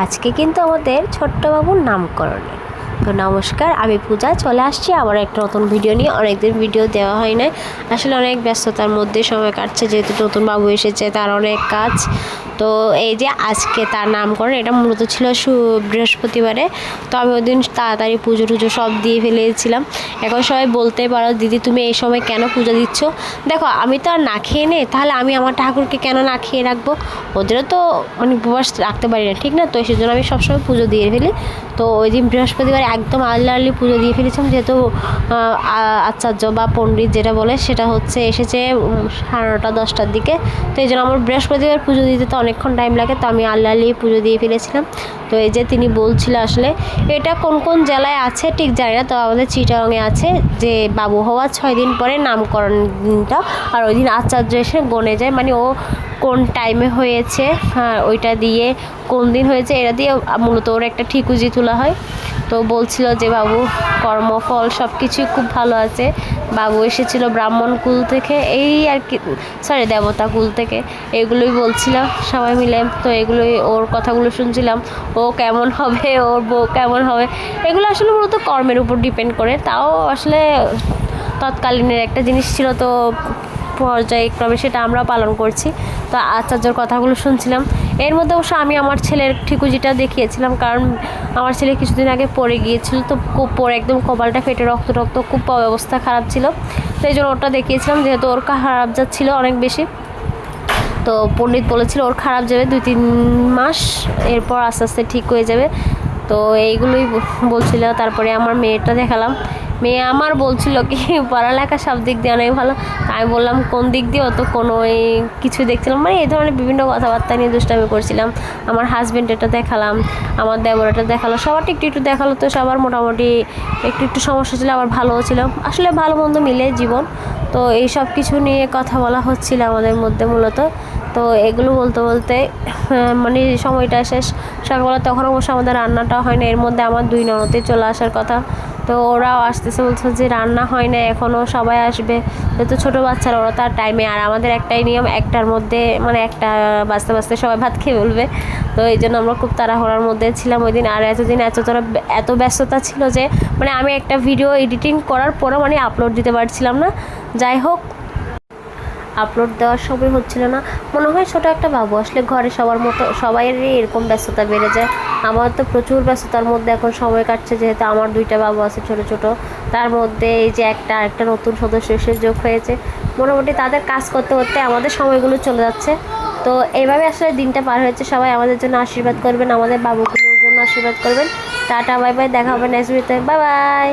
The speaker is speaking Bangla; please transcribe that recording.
আজকে কিন্তু আমাদের ছোট্ট বাবুর নামকরণ। তো নমস্কার, আমি পূজা, চলে আসছি আবার একটা নতুন ভিডিও নিয়ে। অনেকদিন ভিডিও দেওয়া হয় না আসলে অনেক ব্যস্ততার মধ্যে সময় কাটছে, যেহেতু নতুন বাবু এসেছে, তার অনেক কাজ। তো এই যে আজকে তার নামকরণ, এটা মূলত ছিল বৃহস্পতিবারে। তো আমি ওই দিন তাড়াতাড়ি পুজো টুজো সব দিয়ে ফেলেছিলাম। এখন সবাই বলতে পারো, দিদি, তুমি এই সময় কেন পুজো দিচ্ছ? দেখো, আমি তো আর না খেয়ে নেই তাহলে আমি আমার ঠাকুরকে কেন না খেয়ে রাখব? ওদেরও তো মানে উপবাস রাখতে পারি না, ঠিক না? তো সেই জন্য আমি সবসময় পুজো দিয়ে ফেলি। তো ওই দিন বৃহস্পতিবার একদম আল্লাহ আল্লি পুজো দিয়ে ফেলেছিলাম। যেহেতু আচার্য বা পণ্ডিত যেটা বলে, সেটা হচ্ছে এসেছে সাড়ে নটা, দশটার দিকে। তো এই জন্য আমার বৃহস্পতিবার পুজো দিতে তো অনেকক্ষণ টাইম লাগে, তো আমি আল্লাহ আল্লি পুজো দিয়ে ফেলেছিলাম। তো এই যে তিনি বলছিল আসলে, এটা কোন কোন জেলায় আছে ঠিক জানি না, তো আমাদের চিটারঙে আছে, যে বাবু হওয়া ছয় দিন পরে নামকরণ দিনটা, আর ওই দিন আচার্য এসে গনে যায়। মানে ও কোন টাইমে হয়েছে হ্যাঁ ওইটা দিয়ে কোন দিন হয়েছে, এটা দিয়ে মূলত ওর একটা ঠিকুজি তোলা হয়। তো বলছিল যে, বাবু, কর্মফল সব কিছুই খুব ভালো আছে। বাবু এসেছিল ব্রাহ্মণ কুল থেকে, এই আর কি সরি দেবতা কুল থেকে, এগুলোই বলছিল সবাই মিলে। তো এগুলোই ওর কথাগুলো শুনছিলাম, ও কেমন হবে, ওর বউ কেমন হবে, এগুলো আসলে মূলত কর্মের উপর ডিপেন্ড করে। তাও আসলে তৎকালীনের একটা জিনিস ছিল তো পর্যায়ক্রমে সেটা আমরা পালন করছি। তো আচার্যর কথাগুলো শুনছিলাম। এর মধ্যে অবশ্য আমি আমার ছেলের ঠিকুজিটা দেখিয়েছিলাম কারণ আমার ছেলে কিছুদিন আগে পড়ে গিয়েছিল তো খুব পরে একদম কপালটা ফেটে, রক্ত রক্ত খুব অবস্থা খারাপ ছিল। এই জন্য ওটা দেখিয়েছিলাম যেহেতু ওর খারাপ যাচ্ছিল অনেক বেশি। তো পণ্ডিত বলেছিল ওর খারাপ যাবে দুই তিন মাস, এরপর আস্তে আস্তে ঠিক হয়ে যাবে। তো এইগুলোই বলছিল। তারপরে আমার মেয়েটা দেখালাম। মেয়ে আমার বলছিল কি, পড়ালেখা সব দিক দিয়ে অনেক ভালো। আমি বললাম, কোন দিক দিয়ে? তো কোনো কিছু দেখছিলাম। মানে এই ধরনের বিভিন্ন কথাবার্তা নিয়ে দুষ্টামি করছিলাম। আমার হাজব্যান্ড এটা দেখালাম, আমার দেবর এটা দেখাল, সবার একটু একটু দেখাল তো সবার মোটামুটি একটু একটু সমস্যা ছিল, আবার ভালোও ছিল। আসলে ভালো মন্দ মিলে জীবন। তো এই সব কিছু নিয়ে কথা বলা হচ্ছিল আমাদের মধ্যে মূলত। তো এগুলো বলতে বলতে মানে সময়টা শেষ। সকালবেলা তখন অবশ্য আমাদের রান্নাটা হয় না, এর মধ্যে আমার দুই ননদে চলে আসার কথা। তো ওরাও আসতেছে, বলছে যে রান্না হয় না, এখনও সবাই আসবে। যেহেতু ছোটো বাচ্চারা, ওরা তার টাইমে আর আমাদের একটাই নিয়ম, একটার মধ্যে মানে একটা বাঁচতে বাঁচতে সবাই ভাত খেয়ে বলবে তো এই জন্য আমরা খুব তাড়াহুড়ার মধ্যে ছিলাম ওই দিন, আর এতদিন এত তোরা এত ব্যস্ততা ছিল যে মানে আমি একটা ভিডিও এডিটিং করার পরও মানে আপলোড দিতে পারছিলাম না। যাই হোক আপলোড দেওয়ার সময় হচ্ছিল না। মনে হয় ছোটো একটা বাবু আসলে ঘরে সবার মতো, সবাইয়েরই এরকম ব্যস্ততা বেড়ে যায়। আমার তো প্রচুর ব্যস্ততার মধ্যে এখন সময় কাটছে, যেহেতু আমার দুইটা বাবু আছে ছোট ছোট। তার মধ্যে এই যে একটা একটা নতুন সদস্য এসে যোগ হয়েছে। মোটামুটি তাদের কাজ করতে করতে আমাদের সময়গুলো চলে যাচ্ছে। তো এইভাবে আসলে দিনটা পার হয়েছে। সবাই আমাদের জন্য আশীর্বাদ করবেন, আমাদের বাবুগুলোর জন্য আশীর্বাদ করবেন। টাটা, বাই বাই, দেখা হবে নেক্সট বাই বাই!